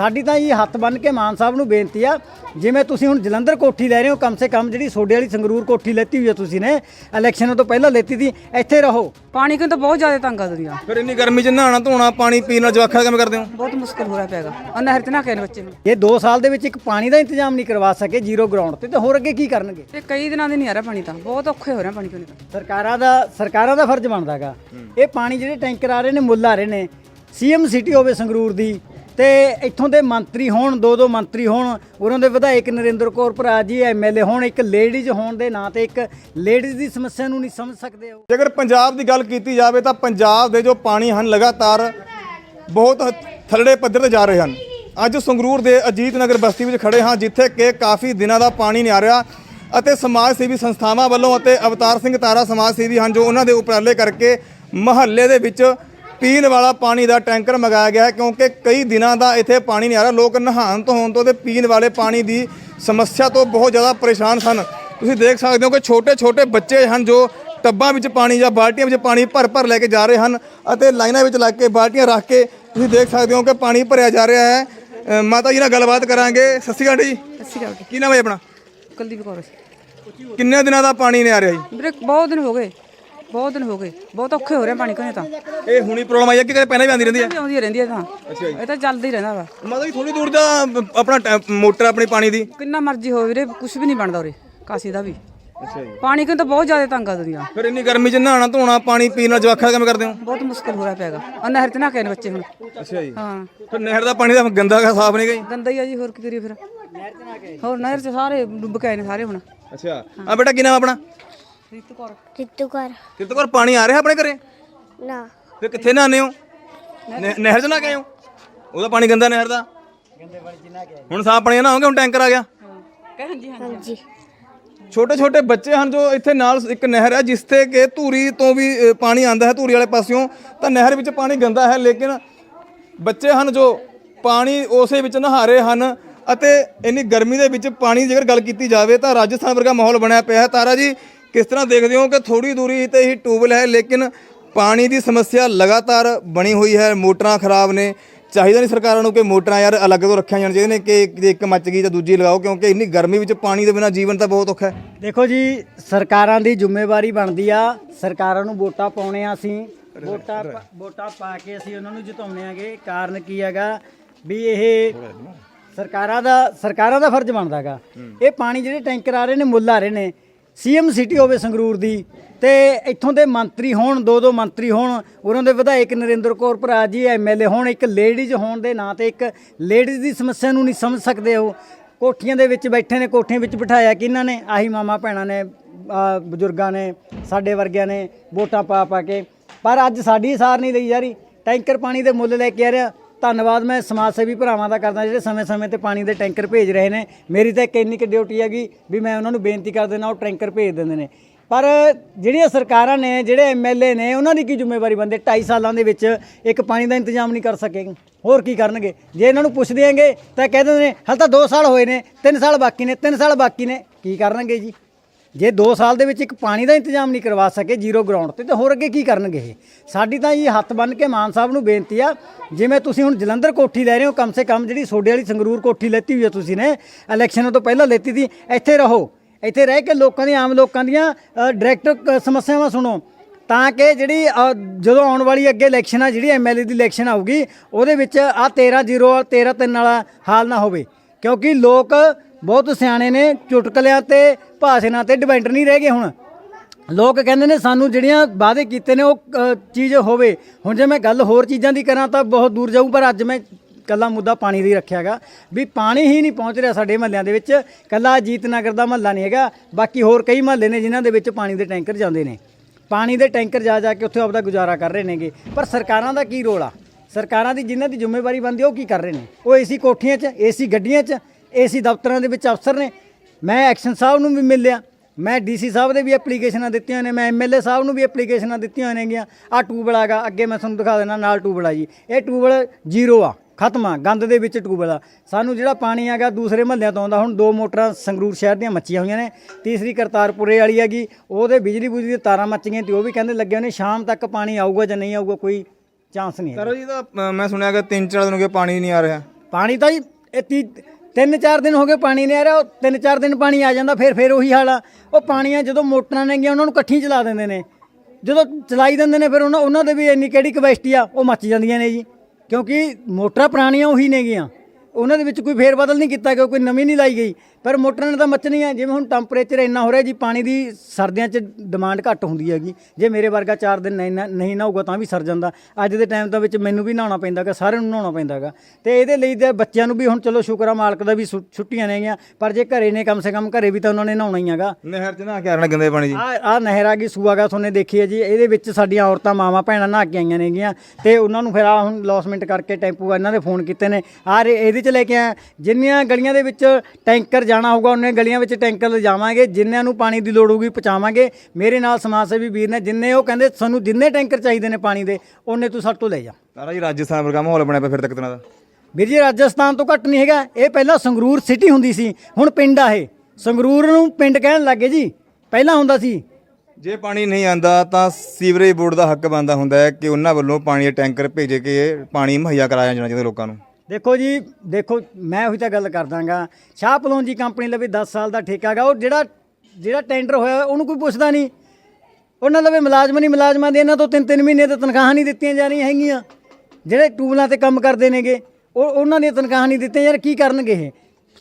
ਸਾਡੀ ਤਾਂ ਇਹ ਹੱਥ ਬੰਨ ਕੇ ਮਾਨ ਸਾਹਿਬ ਨੂੰ ਬੇਨਤੀ ਆ ਜਿਵੇਂ ਤੁਸੀਂ ਹੁਣ ਜਲੰਧਰ ਕੋਠੀ ਲੈ ਰਹੇ ਹੋ ਕਮ ਸੇ ਕਮ ਜਿਹੜੀ ਸੋਡੇ ਵਾਲੀ ਸੰਗਰੂਰ ਕੋਠੀ ਲੈਤੀ ਹੋਈ ਹੈ ਤੁਸੀਂ ਨੇ ਇਲੈਕਸ਼ਨ ਤੋਂ ਪਹਿਲਾਂ ਲੈਤੀ ਸੀ ਇੱਥੇ ਰਹੋ। ਪਾਣੀ ਕਿਉਂ ਤਾਂ ਬਹੁਤ ਜ਼ਿਆਦਾ ਤੰਗ ਆ ਦੁਨੀਆ ਫਿਰ ਇੰਨੀ ਗਰਮੀ 'ਚ ਨਹਾਉਣਾ ਧੋਣਾ ਪਾਣੀ ਪੀਣ ਨਾਲ ਜਵਾਖਾ ਕਿਵੇਂ ਕਰਦੇ ਹੋ? ਬਹੁਤ ਮੁਸ਼ਕਲ ਹੋ ਰਿਹਾ ਪੈਗਾ ਆ ਨਹਿਰ ਤੇ ਨਾ ਕੇ ਬੱਚੇ ਨੂੰ। ਇਹ 2 ਸਾਲ ਦੇ ਵਿੱਚ ਇੱਕ ਪਾਣੀ ਦਾ ਇੰਤਜ਼ਾਮ ਨਹੀਂ ਕਰਵਾ ਸਕੇ ਜ਼ੀਰੋ ਗਰਾਊਂਡ ਤੇ ਤੇ ਹੋਰ ਅੱਗੇ ਕੀ ਕਰਨਗੇ? ਤੇ ਕਈ ਦਿਨਾਂ ਦੇ ਨਹੀਂ ਆ ਰਿਹਾ ਪਾਣੀ ਤਾਂ ਬਹੁਤ ਔਖੇ ਹੋ ਰਿਹਾ ਪਾਣੀ ਪੀਣ ਦਾ। ਸਰਕਾਰਾਂ ਦਾ ਸਰਕਾਰਾਂ ਦਾ ਫਰਜ਼ ਬਣਦਾਗਾ ਇਹ ਪਾਣੀ ਜਿਹੜੇ ਟੈਂਕਰ ਆ ਰਹੇ ਨੇ ਮੁੱਲ ਆ ਰਹੇ ਨੇ ਸੀਐਮ ਸਿਟੀ ਹੋਵੇ ਸੰਗਰੂਰ ਦੀ ਤੇ ਇੱਥੋਂ ਦੇ ਮੰਤਰੀ ਹੋਣ, ਦੋ ਦੋ ਮੰਤਰੀ ਹੋਣ, ਉਹਨਾਂ ਦੇ ਵਿਧਾਇਕ ਨਰਿੰਦਰ ਕੌਰ ਭਰਾ ਜੀ ਐਮਐਲਏ ਹੋਣ, ਇੱਕ ਲੇਡੀਜ਼ ਹੋਣ ਦੇ ਨਾਂ ਤੇ ਇੱਕ ਲੇਡੀਜ਼ ਦੀ ਸਮੱਸਿਆ ਨੂੰ ਨਹੀਂ ਸਮਝ ਸਕਦੇ ਉਹ। ਜੇਕਰ ਪੰਜਾਬ ਦੀ ਗੱਲ ਕੀਤੀ ਜਾਵੇ ਤਾਂ ਪੰਜਾਬ ਦੇ ਜੋ ਪਾਣੀ ਹਨ ਲਗਾਤਾਰ ਬਹੁਤ ਥੱਲੜੇ ਪੱਧਰ ਤੇ ਜਾ ਰਹੇ ਹਨ। ਅੱਜ ਸੰਗਰੂਰ ਦੇ ਅਜੀਤ ਨਗਰ ਬਸਤੀ ਵਿੱਚ ਖੜੇ ਹਾਂ, ਜਿੱਥੇ ਕਿ ਕਾਫੀ ਦਿਨਾਂ ਦਾ ਪਾਣੀ ਨਹੀਂ ਆ ਰਿਹਾ ਅਤੇ ਸਮਾਜ ਸੇਵੀ ਸੰਸਥਾਵਾਂ ਵੱਲੋਂ ਅਤੇ ਅਵਤਾਰ ਸਿੰਘ ਤਾਰਾ ਸਮਾਜ ਸੇਵੀ ਹਨ ਜੋ ਉਹਨਾਂ ਦੇ ਉਪਰਾਲੇ ਕਰਕੇ ਮਹੱਲੇ ਦੇ ਵਿੱਚ ਪੀਣ ਵਾਲਾ ਪਾਣੀ ਦਾ ਟੈਂਕਰ ਮੰਗਾਇਆ ਗਿਆ ਕਿਉਂਕਿ ਕਈ ਦਿਨਾਂ ਦਾ ਇੱਥੇ ਪਾਣੀ ਨਹੀਂ ਆ ਰਿਹਾ। ਲੋਕ ਨਹਾਉਣ ਤੋਂ ਹੋਣ ਤੋਂ ਤੇ ਪੀਣ ਵਾਲੇ ਪਾਣੀ ਦੀ ਸਮੱਸਿਆ ਤੋਂ ਬਹੁਤ ਜ਼ਿਆਦਾ ਪਰੇਸ਼ਾਨ ਸਨ। ਤੁਸੀਂ ਦੇਖ ਸਕਦੇ ਹੋ ਕਿ ਛੋਟੇ ਛੋਟੇ ਬੱਚੇ ਹਨ ਜੋ ਟੱਬਾਂ ਵਿੱਚ ਪਾਣੀ ਜਾਂ ਬਾਲਟੀਆਂ ਵਿੱਚ ਪਾਣੀ ਭਰ ਭਰ ਲੈ ਕੇ ਜਾ ਰਹੇ ਹਨ ਅਤੇ ਲਾਈਨਾਂ ਵਿੱਚ ਲੱਗ ਕੇ ਬਾਲਟੀਆਂ ਰੱਖ ਕੇ ਤੁਸੀਂ ਦੇਖ ਸਕਦੇ ਹੋ ਕਿ ਪਾਣੀ ਭਰਿਆ ਜਾ ਰਿਹਾ ਹੈ। ਮਾਤਾ ਜੀ ਨਾਲ ਗੱਲਬਾਤ ਕਰਾਂਗੇ। ਸਤਿ ਸ਼੍ਰੀ ਅਕਾਲ ਜੀ। ਅੱਛੀ ਗੱਲ ਕੀ ਨਾਮ ਹੈ ਆਪਣਾ? ਕੁਲਦੀਪ ਕੌਰ। ਕਿੰਨੇ ਦਿਨਾਂ ਦਾ ਪਾਣੀ ਨਹੀਂ ਆ ਰਿਹਾ ਜੀ? ਵੀਰੇ ਬਹੁਤ ਦਿਨ ਹੋ ਗਏ। ਬਹੁਤ ਦਿਨ ਹੋ ਗਏ। ਬਹੁਤ ਔਖੇ ਹੋ ਰਹੇ ਪਾਣੀ ਕੋਨੇ ਤਾਂ। ਇਹ ਹੁਣੀ ਪ੍ਰੋਬਲਮ ਆਈ ਹੈ ਕਿ ਕਦੇ ਪਹਿਲਾਂ ਵੀ ਆਉਂਦੀ ਰਹਿੰਦੀ ਹੈ ਵੀ ਆਉਂਦੀ ਰਹਿੰਦੀ ਹੈ ਤਾਂ। ਇਹ ਤਾਂ ਚੱਲਦਾ ਹੀ ਰਹਿੰਦਾ ਵਾ। ਮਾਤਾ ਜੀ ਥੋੜੀ ਦੂਰ ਦਾ ਆਪਣਾ ਟੈ- ਮੋਟਰ ਆਪਣੀ ਪਾਣੀ ਦੀ? ਕਿੰਨਾ ਮਰਜ਼ੀ ਹੋਵੇ ਵੀਰੇ ਕੁਝ ਵੀ ਨਹੀਂ ਬਣਦਾ ਉਰੇ ਕਾਸੀ ਦਾ ਵੀ। ਅੱਛਾ ਜੀ। ਪਾਣੀ ਕਿਉਂ ਤਾਂ ਬਹੁਤ ਜ਼ਿਆਦਾ ਤੰਗ ਆ ਦੁਨੀਆ। ਫਿਰ ਇੰਨੀ ਗਰਮੀ 'ਚ ਨਹਾਉਣਾ ਧੋਣਾ ਪਾਣੀ ਪੀਣ ਨਾਲ ਜਵਾਖਾ ਕਿਵੇਂ ਕਰਦੇ ਹੋ? ਬਹੁਤ ਮੁਸ਼ਕਲ ਹੋ ਰਿਹਾ ਪੈਗਾ ਆ ਨਹਿਰ ਤੇ ਨਾ ਕੇ ਬੱਚੇ ਹੁਣ। ਅੱਛਾ ਜੀ। ਹਾਂ। ਫਿਰ ਨਹਿਰ ਦਾ ਪਾਣੀ ਤਾਂ ਗੰਦਾ ਹੈ ਸਾਫ਼ ਨਹੀਂ ਗਈ? ਗੰਦਾ ਹੀ ਆ ਜੀ ਹੋਰ ਕੀ ਕਰੀਏ ਫਿਰ। ਹੋਰ ਨਹਿਰ 'ਚ ਸਾਰੇ ਡੁੱਬ ਕੇ ਆਏ ਨੇ ਸਾਰੇ ਹੁਣ। ਅੱਛਾ। ਆ ਬੇਟਾ ਕੀ ਨਾਮ ਆਪਣਾ? ਰੀਤੂ ਕੌਰ ਰਿਤੂ ਕਰ ਕਿਤੇ ਕੋਲ ਪਾਣੀ ਆ ਰਿਹਾ ਆਪਣੇ ਘਰੇ? ਨਾ। ਫਿਰ ਕਿੱਥੇ ਨਹਾਉਂਦੇ ਹੋ? ਨਹਿ- ਨਹਿਰ 'ਚ। ਨਾ ਗਏ ਹੋ? ਉਹਦਾ ਪਾਣੀ ਗੰਦਾ ਨਹਿਰ ਦਾ? ਹੁਣ ਸਾਫ਼ ਪਾਣੀ ਨਹਾਓਗੇ ਹੁਣ ਟੈਂਕਰ ਆ ਗਿਆ? ਕਹਿਣ ਜੀ ਹਾਂ ਹਾਂਜੀ। ਛੋਟੇ ਛੋਟੇ ਬੱਚੇ ਹਨ ਜੋ ਇੱਥੇ ਨਾਲ ਇੱਕ ਨਹਿਰ ਹੈ ਜਿਸ ਤੇ ਕਿ ਧੂਰੀ ਤੋਂ ਵੀ ਅ, ਪਾਣੀ ਆਂਦਾ ਹੈ ਧੂਰੀ ਵਾਲੇ ਪਾਸਿਓਂ। ਤਾਂ ਨਹਿਰ ਵਿੱਚ ਪਾਣੀ ਗੰਦਾ ਹੈ ਲੇਕਿਨ ਬੱਚੇ ਹਨ ਜੋ ਪਾਣੀ ਉਸੇ ਵਿੱਚ ਨਹਾ ਰਹੇ ਹਨ ਅਤੇ ਇੰਨੀ ਗਰਮੀ ਦੇ ਵਿੱਚ ਪਾਣੀ ਦੀ ਜੇਕਰ ਗੱਲ ਕੀਤੀ ਜਾਵੇ ਤਾਂ ਰਾਜਸਥਾਨ ਵਰਗਾ ਮਾਹੌਲ ਬਣਿਆ ਪਿਆ ਹੈ। ਤਾਰਾ ਜੀ ਕਿਸ ਤਰ੍ਹਾਂ ਦੇਖਦੇ ਹੋ ਕਿ ਥੋੜੀ ਦੂਰੀ ਤੇ ਹੀ ਟਿਊਬਵੈਲ ਹੈ ਲੇਕਿਨ ਪਾਣੀ ਦੀ ਸਮੱਸਿਆ ਲਗਾਤਾਰ ਬਣੀ ਹੋਈ ਹੈ ਮੋਟਰਾਂ ਖਰਾਬ ਨੇ। ਚਾਹੀਦਾ ਨਹੀਂ ਸਰਕਾਰਾਂ ਨੂੰ ਕਿ ਮੋਟਰਾਂ ਯਾਰ ਅਲੱਗ ਤੋਂ ਰੱਖੀਆਂ ਜਾਣ ਚਾਹੀਦੀਆਂ ਨੇ ਕਿ ਜੇ ਇੱਕ ਮੱਚ ਗਈ ਤਾਂ ਦੂਜੀ ਲਗਾਓ ਕਿਉਂਕਿ ਇੰਨੀ ਗਰਮੀ ਵਿੱਚ ਪਾਣੀ ਦੇ ਬਿਨਾਂ ਜੀਵਨ ਤਾਂ ਬਹੁਤ ਔਖਾ ਹੈ। ਦੇਖੋ ਜੀ ਸਰਕਾਰਾਂ ਦੀ ਜ਼ਿੰਮੇਵਾਰੀ ਬਣਦੀ ਆ। ਸਰਕਾਰਾਂ ਨੂੰ ਵੋਟਾਂ ਪਾਉਣੇ ਆ ਅਸੀਂ। ਵੋਟਾਂ ਪਾ- ਵੋਟਾਂ ਪਾ ਕੇ ਅਸੀਂ ਉਹਨਾਂ ਨੂੰ ਜਿਤਾਉਣੇ ਆਗੇ। ਕਾਰਨ ਕੀ ਹੈਗਾ? ਵੀ ਇਹ ਸਰਕਾਰਾਂ ਦਾ ਸਰਕਾਰਾਂ ਦਾ ਫਰਜ਼ ਬਣਦਾਗਾ। ਇਹ ਪਾਣੀ ਜਿਹੜੇ ਟੈਂਕਰ ਆ ਰਹੇ ਨੇ ਮੁੱਲ ਆ ਰਹੇ ਨੇ ਸੀਐਮ ਸਿਟੀ ਹੋਵੇ ਸੰਗਰੂਰ ਦੀ, ਤੇ ਇੱਥੋਂ ਦੇ ਮੰਤਰੀ ਹੋਣ, ਦੋ ਦੋ ਮੰਤਰੀ ਹੋਣ, ਉਹਨਾਂ ਦੇ ਵਿਧਾਇਕ ਨਰਿੰਦਰ ਕੌਰ ਭਰਾ ਜੀ ਐਮਐਲਏ ਹੋਣ, ਇੱਕ ਲੇਡੀਜ਼ ਹੋਣ ਦੇ ਨਾਂ ਤੇ ਇੱਕ ਲੇਡੀਜ਼ ਦੀ ਸਮੱਸਿਆ ਨੂੰ ਨਹੀਂ ਸਮਝ ਸਕਦੇ ਉਹ। ਕੋਠੀਆਂ ਦੇ ਵਿੱਚ ਬੈਠੇ ਨੇ, ਕੋਠੀਆਂ ਵਿੱਚ ਬਿਠਾਇਆ ਕਿ ਇਹਨਾਂ ਨੇ, ਆਹੀ ਮਾਮਾ ਭੈਣਾਂ ਨੇ ਬਜ਼ੁਰਗਾਂ ਨੇ, ਸਾਡੇ ਵਰਗਿਆਂ ਨੇ, ਵੋਟਾਂ ਪਾ ਪਾ ਕੇ। ਪਰ ਅੱਜ ਸਾਡੀ ਸਾਰ ਨਹੀਂ ਲਈ ਜਾ ਰਹੀ। ਟੈਂਕਰ ਪਾਣੀ ਦੇ ਮੁੱਲ ਲੈ ਕੇ ਆ ਰਿਹਾ। ਧੰਨਵਾਦ, ਮੈਂ ਸਮਾਜ ਸੇਵੀ ਭਰਾਵਾਂ ਦਾ ਕਰਦਾ, ਜਿਹੜੇ ਸਮੇਂ-ਸਮੇਂ ਤੇ ਪਾਣੀ ਦੇ ਟੈਂਕਰ ਭੇਜ ਰਹੇ ਨੇ। ਮੇਰੀ ਤਾਂ ਇੱਕ ਇੰਨੀ ਕੁ ਡਿਊਟੀ ਹੈਗੀ ਵੀ ਮੈਂ ਉਹਨਾਂ ਨੂੰ ਬੇਨਤੀ ਕਰ ਦਿੰਦਾ, ਉਹ ਟੈਂਕਰ ਭੇਜ ਦਿੰਦੇ ਨੇ। ਪਰ ਜਿਹੜੀਆਂ ਸਰਕਾਰਾਂ ਨੇ, ਜਿਹੜੇ ਐਮਐਲਏ ਨੇ, ਉਹਨਾਂ ਦੀ ਕੀ ਜ਼ਿੰਮੇਵਾਰੀ ਬੰਦੇ 2.5 ਸਾਲਾਂ ਦੇ ਵਿੱਚ ਇੱਕ ਪਾਣੀ ਦਾ ਇੰਤਜ਼ਾਮ ਨਹੀਂ ਕਰ ਸਕੇ। ਹੋਰ ਕੀ ਕਰਨਗੇ? ਜੇ ਇਹਨਾਂ ਨੂੰ ਪੁੱਛ ਦਿਆਂਗੇ ਤਾਂ ਕਹਿ ਦਿੰਦੇ ਨੇ, ਹਾਲੇ ਤਾਂ 2 ਸਾਲ ਹੋਏ ਨੇ 3 ਸਾਲ ਬਾਕੀ ਨੇ 3 ਸਾਲ ਬਾਕੀ ਨੇ, ਕੀ ਕਰਨਗੇ ਜੀ? ਜੇ 2 ਸਾਲ ਦੇ ਵਿੱਚ ਇੱਕ ਪਾਣੀ ਦਾ ਇੰਤਜ਼ਾਮ ਨਹੀਂ ਕਰਵਾ ਸਕੇ ਜ਼ੀਰੋ ਗਰਾਊਂਡ ਤੇ, ਤਾਂ ਹੋਰ ਅੱਗੇ ਕੀ ਕਰਨਗੇ ਇਹ? ਸਾਡੀ ਤਾਂ ਇਹ ਹੱਥ ਬੰਨ ਕੇ ਮਾਨ ਸਾਹਿਬ ਨੂੰ ਬੇਨਤੀ ਆ, ਜਿਵੇਂ ਤੁਸੀਂ ਹੁਣ ਜਲੰਧਰ ਕੋਠੀ ਲੈ ਰਹੇ ਹੋ, ਕਮ ਸੇ ਕਮ ਜਿਹੜੀ ਸੋਡੇ ਵਾਲੀ ਸੰਗਰੂਰ ਕੋਠੀ ਲੈਤੀ ਹੋਈ ਆ ਤੁਸੀਂ ਨੇ ਇਲੈਕਸ਼ਨਾਂ ਤੋਂ ਪਹਿਲਾਂ ਲੈਤੀ ਸੀ, ਇੱਥੇ ਰਹੋ, ਇੱਥੇ ਰਹਿ ਕੇ ਲੋਕਾਂ ਦੀਆਂ, ਆਮ ਲੋਕਾਂ ਦੀਆਂ ਡਾਇਰੈਕਟ ਸਮੱਸਿਆਵਾਂ ਸੁਣੋ। ਤਾਂ ਕਿ ਜਿਹੜੀ ਜਦੋਂ ਆਉਣ ਵਾਲੀ ਅੱਗੇ ਇਲੈਕਸ਼ਨ ਆ, ਜਿਹੜੀ ਐਮਐਲਏ ਦੀ ਇਲੈਕਸ਼ਨ ਆਊਗੀ, ਉਹਦੇ ਵਿੱਚ ਆ 13 0 13 3 ਵਾਲਾ ਹਾਲ ਨਾ ਹੋਵੇ। ਕਿਉਂਕਿ ਲੋਕ ਬਹੁਤ ਸਿਆਣੇ ਨੇ ਚੁਟਕਲਿਆਂ ਤੇ ਭਾਸ਼ਣਾਂ ਤੇ ਡਿਪੈਂਡ ਨਹੀਂ ਰਹਿ ਗਏ ਹੁਣ। ਲੋਕ ਕਹਿੰਦੇ ਨੇ ਸਾਨੂੰ ਜਿਹੜੀਆਂ ਵਾਅਦੇ ਕੀਤੇ ਨੇ ਉਹ ਚੀਜ਼ ਹੋਵੇ। ਹੁਣ ਜੇ ਮੈਂ ਗੱਲ ਹੋਰ ਚੀਜ਼ਾਂ ਦੀ ਕਰਾਂ ਤਾਂ ਬਹੁਤ ਦੂਰ ਜਾਊ, ਪਰ ਅੱਜ ਮੈਂ ਕੱਲਾ ਮੁੱਦਾ ਪਾਣੀ ਦੀ ਰੱਖਿਆਗਾ ਵੀ ਪਾਣੀ ਹੀ ਨਹੀਂ ਪਹੁੰਚ ਰਿਹਾ ਸਾਡੇ ਮਹੱਲਿਆਂ ਦੇ ਵਿੱਚ। ਕੱਲਾ ਅਜੀਤ ਨਗਰ ਦਾ ਮਹੱਲਾ ਨਹੀਂ ਹੈਗਾ, ਬਾਕੀ ਹੋਰ ਕਈ ਮਹੱਲੇ ਨੇ ਜਿਨ੍ਹਾਂ ਦੇ ਵਿੱਚ ਪਾਣੀ ਦੇ ਟੈਂਕਰ ਜਾਂਦੇ ਨੇ। ਪਾਣੀ ਦੇ ਟੈਂਕਰ ਜਾ ਜਾ ਕੇ ਉੱਥੇ ਆਪਦਾ ਗੁਜ਼ਾਰਾ ਕਰ ਰਹੇ ਨੇਗੇ। ਪਰ ਸਰਕਾਰਾਂ ਦਾ ਕੀ ਰੋਲ ਆ? ਸਰਕਾਰਾਂ ਦੀ ਜਿਨ੍ਹਾਂ ਦੀ ਜ਼ਿੰਮੇਵਾਰੀ ਬਣਦੀ ਉਹ ਕੀ ਕਰ ਰਹੇ ਨੇ? ਉਹ ਏਸੀ ਕੋਠੀਆਂ 'ਚ, ਏਸੀ ਗੱਡੀਆਂ 'ਚ ਏਸੀ ਦਫ਼ਤਰਾਂ ਦੇ ਵਿੱਚ ਅਫਸਰ ਨੇ। ਮੈਂ ਐਕਸ਼ਨ ਸਾਹਿਬ ਨੂੰ ਵੀ ਮਿਲਿਆ। ਮੈਂ ਡੀਸੀ ਸਾਹਿਬ ਦੇ ਵੀ ਐਪਲੀਕੇਸ਼ਨਾਂ ਦਿੱਤੀਆਂ ਨੇ। ਮੈਂ ਐਮਐਲਏ ਸਾਹਿਬ ਨੂੰ ਵੀ ਐਪਲੀਕੇਸ਼ਨਾਂ ਦਿੱਤੀਆਂ ਨੇਗੀਆਂ। ਆ ਟੂਬਲ ਆਗਾ ਅੱਗੇ ਮੈਂ ਤੁਹਾਨੂੰ ਦਿਖਾ ਦੇਣਾ ਨਾਲ ਟੂਬਲ ਆ ਜੀ। ਇਹ ਟੂਬਲ ਜ਼ੀਰੋ ਆ। ਖਤਮ ਆ। ਗੰਦ ਦੇ ਵਿੱਚ ਟੂਬਲ ਆ। ਸਾਨੂੰ ਜਿਹੜਾ ਪਾਣੀ ਆਗਾ ਦੂਸਰੇ ਮਹੱਲਿਆਂ ਤੋਂ ਆਉਂਦਾ। ਹੁਣ ਦੋ ਮੋਟਰਾਂ ਸੰਗਰੂਰ ਸ਼ਹਿਰ ਦੀਆਂ ਮੱਚੀਆਂ ਹੋਈਆਂ ਨੇ। ਤੀਸਰੀ ਕਰਤਾਰਪੁਰੇ ਵਾਲੀ ਹੈਗੀ ਉਹਦੇ ਬਿਜਲੀ ਬੁਜਲੀ ਦੀਆਂ ਤਾਰਾਂ ਮੱਚ ਗਈਆਂ ਤੇ ਉਹ ਵੀ ਕਹਿੰਦੇ ਲੱਗੇ ਨੇ ਸ਼ਾਮ ਤੱਕ ਪਾਣੀ ਆਊਗਾ ਜਾਂ ਨਹੀਂ ਆਊਗਾ ਕੋਈ ਚਾਂਸ ਨਹੀਂ ਹੈ ਕਰੋ ਜੀ ਤਾਂ ਮੈਂ ਸੁਣਿਆ ਕਿ ਤਿੰਨ ਚਾਰ ਦਿਨ ਹੋ ਗਏ ਪਾਣੀ ਨਹੀਂ ਆ ਰਿਹਾ। ਪਾਣੀ ਤਾਂ ਜੀ ਇਹ ਤੀ ਤਿੰਨ ਚਾਰ ਦਿਨ ਹੋ ਗਏ ਪਾਣੀ ਨਹੀਂ ਆ ਰਿਹਾ, ਉਹ ਤਿੰਨ ਚਾਰ ਦਿਨ ਪਾਣੀ ਆ ਜਾਂਦਾ, ਫਿਰ ਫਿਰ ਉਹੀ ਹਾਲ ਆ। ਉਹ ਪਾਣੀਆਂ ਜਦੋਂ ਮੋਟਰਾਂ ਨੇਗੀਆਂ, ਉਹਨਾਂ ਨੂੰ ਇਕੱਠੀ ਚਲਾ ਦਿੰਦੇ ਨੇ। ਜਦੋਂ ਚਲਾਈ ਦਿੰਦੇ ਨੇ, ਫਿਰ ਉਹਨਾਂ ਉਹਨਾਂ ਦੇ ਵੀ ਇੰਨੀ ਕਿਹੜੀ ਕਪੈਸਿਟੀ ਆ, ਉਹ ਮੱਚ ਜਾਂਦੀਆਂ ਨੇ ਜੀ। ਕਿਉਂਕਿ ਮੋਟਰਾਂ ਪੁਰਾਣੀਆਂ ਉਹੀ ਨੇਗੀਆਂ। ਉਹਨਾਂ ਦੇ ਵਿੱਚ ਕੋਈ ਫੇਰ ਬਦਲ ਨਹੀਂ ਕੀਤਾ ਗਿਆ ਕੋਈ ਨਵੀਂ ਨਹੀਂ ਲਾਈ ਗਈ। ਪਰ ਮੋਟਰਾਂ ਨੇ ਤਾਂ ਮੱਚਣੀਆਂ। ਜਿਵੇਂ ਹੁਣ ਟੈਂਪਰੇਚਰ ਇੰਨਾ ਹੋ ਰਿਹਾ ਜੀ ਪਾਣੀ ਦੀ ਸਰਦੀਆਂ 'ਚ ਡਿਮਾਂਡ ਘੱਟ ਹੁੰਦੀ ਹੈਗੀ। ਜੇ ਮੇਰੇ ਵਰਗਾ 4 ਦਿਨ ਨਹੀਂ ਨਾ- ਨਹੀਂ ਨਹਾਊਗਾ ਤਾਂ ਵੀ ਸਰ ਜਾਂਦਾ। ਅੱਜ ਦੇ ਟਾਈਮ ਦੇ ਵਿੱਚ ਮੈਨੂੰ ਵੀ ਨਹਾਉਣਾ ਪੈਂਦਾਗਾ ਸਾਰਿਆਂ ਨੂੰ ਨਹਾਉਣਾ ਪੈਂਦਾਗਾ ਤੇ ਇਹਦੇ ਲਈ ਤੇ ਬੱਚਿਆਂ ਨੂੰ ਵੀ ਹੁਣ ਚਲੋ ਸ਼ੁਕਰ ਆ ਮਾਲਕ ਦਾ ਵੀ ਛੁੱਟੀਆਂ ਨੇਗੀਆਂ ਪਰ ਜੇ ਘਰੇ ਨੇ ਕਮ ਸੇ ਕਮ ਘਰੇ ਵੀ ਤਾਂ ਉਹਨਾਂ ਨੇ ਨਹਾਉਣਾ ਹੀ ਹੈਗਾ। ਨਹਿਰ 'ਚ ਨਹਾ ਕੇ ਆ ਰਹੇ ਨੇ ਗੰਦੇ ਪਾਣੀ ਜੀ ਆ ਆ ਨਹਿਰ ਆ ਗਈ ਸੂਆਗਾ ਤੁਹਾਨੂੰ ਦੇਖੀ ਹੈ ਜੀ। ਇਹਦੇ ਵਿੱਚ ਸਾਡੀਆਂ ਔਰਤਾਂ ਮਾਵਾਂ ਭੈਣਾਂ ਨਹਾ ਕੇ ਆਈਆਂ ਨੇਗੀਆਂ ਤੇ ਉਹਨਾਂ ਨੂੰ ਫਿਰ ਆ ਹੁਣ ਲੌਸਮੈਂਟ ਕਰਕੇ ਟੈਂਪੂ ਇਹਨਾਂ ਦੇ ਫੋਨ ਕੀਤੇ ਨੇ। ਆ ਇਹਦੇ ਚ ਲੈ ਕੇ ਆ ਜਿੰਨੀਆਂ ਗਲੀਆਂ ਦੇ ਵਿੱਚ ਟੈਂਕਰ ਜਾਣਾ ਹੋਊਗਾ ਉਹਨੇ ਗਲੀਆਂ ਵਿੱਚ ਟੈਂਕਰ ਲਿਜਾਵਾਂਗੇ ਜਿੰਨਿਆਂ ਨੂੰ ਪਾਣੀ ਦੀ ਲੋੜ ਹੋਊਗੀ ਪਹੁੰਚਾਵਾਂਗੇ। ਮੇਰੇ ਨਾਲ ਸਮਾਜ ਸੇਵੀ ਵੀਰ ਨੇ ਜਿੰਨੇ ਉਹ ਕਹਿੰਦੇ ਸਾਨੂੰ ਜਿੰਨੇ ਟੈਂਕਰ ਚਾਹੀਦੇ ਨੇ ਪਾਣੀ ਦੇ ਉਹਨੇ ਤੂੰ ਸਾਡੇ ਤੋਂ ਲੈ ਜਾ। ਤਾਰਾ ਜੀ ਰਾਜਸਥਾਨ ਵਰਗਾ ਮਾਹੌਲ ਬਣਿਆ ਪਿਆ ਫਿਰ ਤੱਕ ਤਰ੍ਹਾਂ ਦਾ ਵੀਰ ਜੀ ਰਾਜਸਥਾਨ ਤੋਂ ਘੱਟ ਨਹੀਂ ਹੈਗਾ। ਇਹ ਪਹਿਲਾਂ ਸੰਗਰੂਰ ਸਿਟੀ ਹੁੰਦੀ ਸੀ ਹੁਣ ਪਿੰਡ ਆ ਇਹ। ਸੰਗਰੂਰ ਨੂੰ ਪਿੰਡ ਕਹਿਣ ਲੱਗੇ ਜੀ। ਪਹਿਲਾਂ ਹੁੰਦਾ ਸੀ। ਜੇ ਪਾਣੀ ਨਹੀਂ ਆਂਦਾ ਤਾਂ ਸੀਵਰੇਜ ਬੋਰਡ ਦਾ ਹੱਕ ਬਣਦਾ ਹੁੰਦਾ ਹੈ ਕਿ ਉਹਨਾਂ ਵੱਲੋਂ ਪਾਣੀ ਦੇ ਟੈਂਕਰ ਭੇਜ ਕੇ ਪਾਣੀ ਮੁਹੱਈਆ ਕਰਾਇਆ ਜਾਣਾ ਚਾਹੀਦਾ ਲੋਕਾਂ ਨੂੰ। ਦੇਖੋ ਜੀ, ਦੇਖੋ, ਮੈਂ ਉਹੀ ਤਾਂ ਗੱਲ ਕਰਦਾਗਾ। ਸ਼ਾਹ ਪਲੋਂ ਜੀ ਕੰਪਨੀ ਲਵੇ 10 ਸਾਲ ਦਾ ਠੇਕਾ ਗਾ ਉਹ ਜਿਹੜਾ ਜਿਹੜਾ ਟੈਂਡਰ ਹੋਇਆ ਉਹਨੂੰ ਕੋਈ ਪੁੱਛਦਾ ਨਹੀਂ। ਉਹਨਾਂ ਲਵੇ ਮੁਲਾਜ਼ਮ ਨਹੀਂ, ਮੁਲਾਜ਼ਮਾਂ ਦੇ ਇਹਨਾਂ ਤੋਂ ਤਿੰਨ ਤਿੰਨ ਮਹੀਨੇ ਤੇ ਤਨਖਾਹਾਂ ਨਹੀਂ ਦਿੱਤੀਆਂ ਜਾ ਰਹੀਆਂ ਹੈਗੀਆਂ। ਜਿਹੜੇ ਟੂਬਲਾਂ ਤੇ ਕੰਮ ਕਰਦੇ ਨੇਗੇ, ਉਹ, ਉਹਨਾਂ ਦੀਆਂ ਤਨਖਾਹਾਂ ਨਹੀਂ ਦਿੱਤੀਆਂ, ਯਾਰ ਕੀ ਕਰਨਗੇ ਇਹ?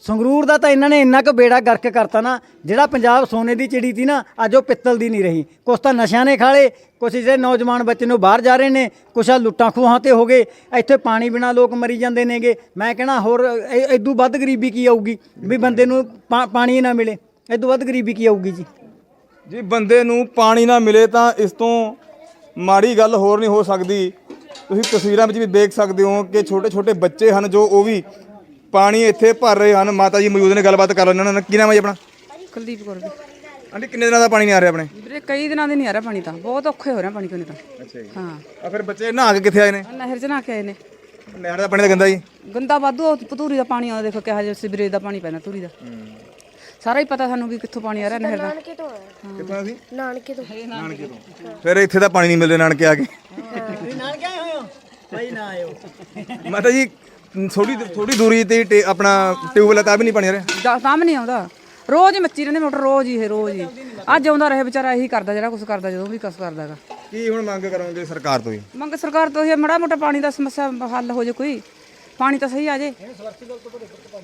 ਸੰਗਰੂਰ ਦਾ ਤਾਂ ਇਹਨਾਂ ਨੇ ਇੰਨਾ ਕੁ ਬੇੜਾ ਗਰਕ ਕਰਤਾ ਨਾ, ਜਿਹੜਾ ਪੰਜਾਬ ਸੋਨੇ ਦੀ ਚਿੜੀ ਸੀ ਨਾ, ਅੱਜ ਉਹ ਪਿੱਤਲ ਦੀ ਨਹੀਂ ਰਹੀ। ਕੁਛ ਤਾਂ ਨਸ਼ਿਆਂ ਨੇ ਖਾਲੇ ਕੁਛ ਜਿਹੜੇ ਨੌਜਵਾਨ ਬੱਚੇ ਨੂੰ ਬਾਹਰ ਜਾ ਰਹੇ ਨੇ, ਕੁਛ ਆ ਲੁੱਟਾਂ ਖੋਹਾਂ ਤੇ ਹੋ ਗਏ, ਇੱਥੇ ਪਾਣੀ ਬਿਨਾ ਲੋਕ ਮਰੀ ਜਾਂਦੇ ਨੇਗੇ। ਮੈਂ ਕਹਿਣਾ ਹੋਰ, ਇਹ- ਇਦੋਂ ਵੱਧ ਗਰੀਬੀ ਕੀ ਆਊਗੀ, ਵੀ ਬੰਦੇ ਨੂੰ ਪਾ- ਪਾਣੀ ਨਾ ਮਿਲੇ? ਇਦੋਂ ਵੱਧ ਗਰੀਬੀ ਕੀ ਆਊਗੀ ਜੀ? ਜੀ ਬੰਦੇ ਨੂੰ ਪਾਣੀ ਨਾ ਮਿਲੇ ਤਾਂ ਇਸ ਤੋਂ ਮਾੜੀ ਗੱਲ ਹੋਰ ਨਹੀਂ ਹੋ ਸਕਦੀ। ਤੁਸੀਂ ਤਸਵੀਰਾਂ ਵਿੱਚ ਵੀ ਦੇਖ ਸਕਦੇ ਹੋ ਕਿ ਛੋਟੇ ਛੋਟੇ ਬੱਚੇ ਹਨ ਜੋ ਉਹ ਵੀ ਪਾਣੀ ਇੱਥੇ ਭਰ ਰਹੇ ਹਨ। ਮਾਤਾ ਜੀ ਮੌਜੂਦ ਨੇ ਗੱਲਬਾਤ ਕਰ ਲੈਣਾ ਉਹਨਾਂ ਕੀ ਨਾਮ ਹੈ ਜੀ ਆਪਣਾ? ਕੁਲਦੀਪ ਕੌਰ ਜੀ। ਆਂਟੀ ਕਿੰਨੇ ਦਿਨਾਂ ਦਾ ਪਾਣੀ ਨਹੀਂ ਆ ਰਿਹਾ ਆਪਣੇ? ਵੀਰੇ ਕਈ ਦਿਨਾਂ ਦੇ ਨਹੀਂ ਆ ਰਿਹਾ ਪਾਣੀ ਤਾਂ। ਬਹੁਤ ਔਖੇ ਹੋ ਰਿਹਾ ਪਾਣੀ ਕੋਨੇ ਤਾਂ। ਅੱਛਾ ਜੀ। ਹਾਂ। ਆ ਫਿਰ ਬੱਚੇ ਨਹਾ ਕੇ ਕਿੱਥੇ ਆਏ ਨੇ? ਆਹ ਨਹਿਰ ਚ ਨਾ ਕੇ ਆਏ ਨੇ। ਨਹਿਰ ਦਾ ਪਾਣੀ ਤਾਂ ਗੰਦਾ ਜੀ। ਗੰਦਾ ਵਾਧੂ ਉਹ ਪਤੂਰੀ ਦਾ ਪਾਣੀ ਆਉਂਦਾ ਦੇਖੋ ਕਿਹਾ ਜਿਹਾ ਸਿਵਰੇਜ ਦਾ ਪਾਣੀ ਪੈਂਦਾ ਤੂਰੀ ਦਾ। ਸਾਰਾ ਹੀ ਪਤਾ ਸਾਨੂੰ ਵੀ ਕਿੱਥੋਂ ਪਾਣੀ ਆ ਰਿਹਾ ਨਹਿਰ ਦਾ। ਕਿੱਥੋਂ ਸੀ? ਨਾਨਕੇ ਤੋਂ। ਨਾਨਕੇ ਤੋਂ। ਫਿਰ ਇੱਥੇ ਤਾਂ ਪਾਣੀ ਨਹੀਂ ਮਿਲ ਰਿਹਾ ਨਾਨਕੇ ਆ ਕੇ। ਨਾਲ ਕਿਆ ਹੋਏ ਹੋ? ਭਾਈ ਨਾ ਆਇਓ। ਮਾਤਾ ਜੀ ਥੋੜੀ ਥੋੜੀ ਦੂਰੀ ਤੇ ਟੇ- ਆਪਣਾ ਟਿਊਬਵੈਲ ਹੈ ਤਾਂ ਵੀ ਨਹੀਂ ਪਾਣੀ ਆ ਰਿਹਾ। ਦਾ- ਨਹੀਂ ਆਉਂਦਾ। ਰੋਜ਼ ਹੀ ਮੱਚੀ ਰਹਿੰਦੇ ਮੋਟਰ ਰੋਜ਼ ਹੀ ਇਹ ਰੋਜ਼ ਹੀ। ਅੱਜ ਆਉਂਦਾ ਰਹੇ ਵਿਚਾਰਾ ਇਹੀ ਕਰਦਾ ਜਿਹੜਾ ਕੁਝ ਕਰਦਾ ਜਦੋਂ ਵੀ ਕੁਛ ਕਰਦਾਗਾ ਕੀ ਹੁਣ ਮੰਗ ਕਰੋਗੇ ਸਰਕਾਰ ਤੋਂ ਜੀ? ਮੰਗ ਸਰਕਾਰ ਤੋਂ ਇਹ ਮੜਾ ਮੋਟਾ ਪਾਣੀ ਦਾ ਸਮੱਸਿਆ ਹੱਲ ਹੋ ਜੇ ਕੋਈ। ਪਾਣੀ ਤਾਂ ਸਹੀ ਆ ਜੇ।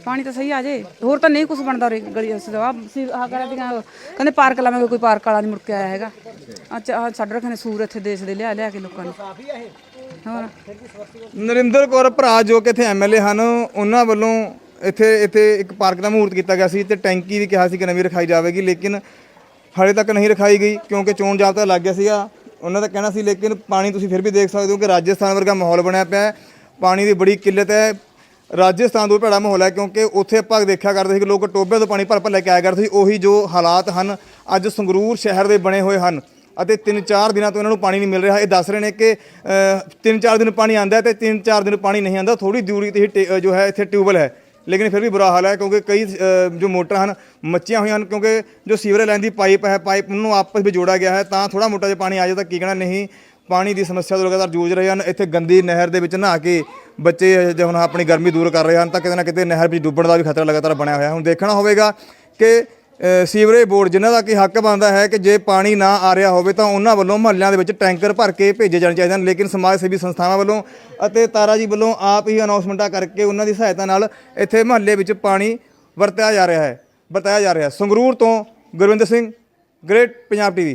ਪਾਣੀ ਤਾਂ ਸਹੀ ਆ ਜੇ। ਹੋਰ ਤਾਂ ਨਹੀਂ ਕੁਝ ਬਣਦਾ ਰੇ ਗਲੀ ਅਸੀਂ ਸੀ ਆਹ ਕਰਾਂ ਦੀਆਂ ਕਹਿੰਦੇ ਪਾਰਕ ਲਾਵਾਂਗੇ ਕੋਈ ਪਾਰਕ ਵਾਲਾ ਨਹੀਂ ਮੁੜ ਕੇ ਆਇਆ ਹੈਗਾ। ਅੱਛਾ ਆਹ ਛੱਡ ਰੱਖੇ ਨੇ ਸੂਰ ਇੱਥੇ ਦੇਸ਼ ਦੇ ਲਿਆ ਲਿਆ ਕੇ ਲੋਕਾਂ ਨੇ। ਹੋਰ? ਨਰਿੰਦਰ ਕੌਰ ਭਰਾ ਜੋ ਕਿ ਇੱਥੇ ਐਮਐਲਏ ਹਨ, ਉਹਨਾਂ ਵੱਲੋਂ ਇੱਥੇ ਇੱਥੇ ਇੱਕ ਪਾਰਕ ਦਾ ਮਹੂਰਤ ਕੀਤਾ ਗਿਆ ਸੀ ਤੇ ਟੈਂਕੀ ਵੀ ਕਿਹਾ ਸੀ ਕਿ ਨਵੀਂ ਰਖਾਈ ਜਾਵੇਗੀ, ਲੇਕਿਨ ਹਾਲੇ ਤੱਕ ਨਹੀਂ ਰਖਾਈ ਗਈ ਕਿਉਂਕਿ ਚੋਣ ਜਾਬਤਾ ਲੱਗ ਗਿਆ ਸੀਗਾ। ਉਹਨਾਂ ਦਾ ਕਹਿਣਾ ਸੀ, ਲੇਕਿਨ ਪਾਣੀ ਤੁਸੀਂ ਫਿਰ ਵੀ ਦੇਖ ਸਕਦੇ ਹੋ ਕਿ ਰਾਜਸਥਾਨ ਵਰਗਾ ਮਾਹੌਲ ਬਣਿਆ ਪਿਆ ਹੈ। ਪਾਣੀ ਦੀ ਬੜੀ ਕਿੱਲਤ ਹੈ। ਰਾਜਸਥਾਨ ਤੋਂ ਭੈੜਾ ਮਾਹੌਲ ਹੈ ਕਿਉਂਕਿ ਉੱਥੇ ਆਪਾਂ ਦੇਖਿਆ ਕਰਦੇ ਸੀ ਕਿ ਲੋਕ ਟੋਬੇ ਤੋਂ ਪਾਣੀ ਭਰ ਭਰ ਲੈ ਕੇ ਆਇਆ ਕਰਦੇ ਸੀ। ਉਹੀ ਜੋ ਹਾਲਾਤ ਹਨ, ਅੱਜ ਸੰਗਰੂਰ ਸ਼ਹਿਰ ਦੇ ਬਣੇ ਹੋਏ ਹਨ। ਅਤੇ 3-4 ਦਿਨਾਂ ਤੋਂ ਇਹਨਾਂ ਨੂੰ ਪਾਣੀ ਨਹੀਂ ਮਿਲ ਰਿਹਾ। ਇਹ ਦੱਸ ਰਹੇ ਨੇ ਕਿ 3-4 ਦਿਨ ਪਾਣੀ ਆਂਦਾ ਹੈ ਤੇ 3-4 ਦਿਨ ਪਾਣੀ ਨਹੀਂ ਆਂਦਾ ਥੋੜੀ ਦੂਰੀ ਤੇ ਹੀ ਟੇ- ਜੋ ਹੈ, ਇੱਥੇ ਟਿਊਬਲ ਹੈ। ਲੇਕਿਨ ਫਿਰ ਵੀ ਬੁਰਾ ਹਾਲ ਹੈ ਕਿਉਂਕਿ ਕਈ ਜੋ ਮੋਟਰਾਂ ਹਨ, ਮੱਚੀਆਂ ਹੋਈਆਂ ਹਨ ਕਿਉਂਕਿ ਜੋ ਸੀਵਰੇਜ ਲਾਈਨ ਦੀ ਪਾਈਪ ਹੈ, ਪਾਈਪ ਨੂੰ ਆਪਸ ਵਿੱਚ ਜੋੜਿਆ ਗਿਆ ਹੈ, ਤਾਂ ਥੋੜਾ ਮੋਟਾ ਜਿਹਾ ਪਾਣੀ ਆ ਜਾਏ ਤਾਂ ਕੀ ਕਹਿਣਾ। ਨਹੀਂ, ਪਾਣੀ ਦੀ ਸਮੱਸਿਆ ਤੋਂ ਲਗਾਤਾਰ ਜੂਝ ਰਹੇ ਹਨ। ਇੱਥੇ ਗੰਦੀ ਨਹਿਰ ਦੇ ਵਿੱਚ ਨਹਾ ਕੇ ਬੱਚੇ ਜੇ ਹੁਣ ਆਪਣੀ ਗਰਮੀ ਦੂਰ ਕਰ ਰਹੇ ਹਨ ਤਾਂ ਕਿਤੇ ਨਾ ਕਿਤੇ ਨਹਿਰ ਵਿੱਚ ਡੁੱਬਣ ਦਾ ਵੀ ਖਤਰਾ ਲਗਾਤਾਰ ਬਣਿਆ ਹੋਇਆ ਹੁਣ ਦੇਖਣਾ ਹੋਵੇਗਾ ਕਿ ਸੀਵਰੇਜ ਬੋਰਡ, ਜਿਨ੍ਹਾਂ ਦਾ ਕਿ ਹੱਕ ਬਣਦਾ ਹੈ ਕਿ ਜੇ ਪਾਣੀ ਨਾ ਆ ਰਿਹਾ ਹੋਵੇ ਤਾਂ ਉਹਨਾਂ ਵੱਲੋਂ ਮਹੱਲਿਆਂ ਦੇ ਵਿੱਚ ਟੈਂਕਰ ਭਰ ਕੇ ਭੇਜੇ ਜਾਣੇ ਚਾਹੀਦੇ ਹਨ ਲੇਕਿਨ ਸਮਾਜ ਸੇਵੀ ਸੰਸਥਾਵਾਂ ਵੱਲੋਂ ਅਤੇ ਤਾਰਾ ਜੀ ਵੱਲੋਂ ਆਪ ਹੀ ਅਨਾਉਂਸਮੈਂਟਾਂ ਕਰਕੇ ਉਹਨਾਂ ਦੀ ਸਹਾਇਤਾ ਨਾਲ ਇੱਥੇ ਮਹੱਲੇ ਵਿੱਚ ਪਾਣੀ ਵਰਤਿਆ ਜਾ ਰਿਹਾ ਹੈ, ਵਰਤਾਇਆ ਜਾ ਰਿਹਾ ਹੈ। ਸੰਗਰੂਰ ਤੋਂ ਗੁਰਵਿੰਦਰ ਸਿੰਘ ਗ੍ਰੇਟ ਪੰਜਾਬ ਟੀਵੀ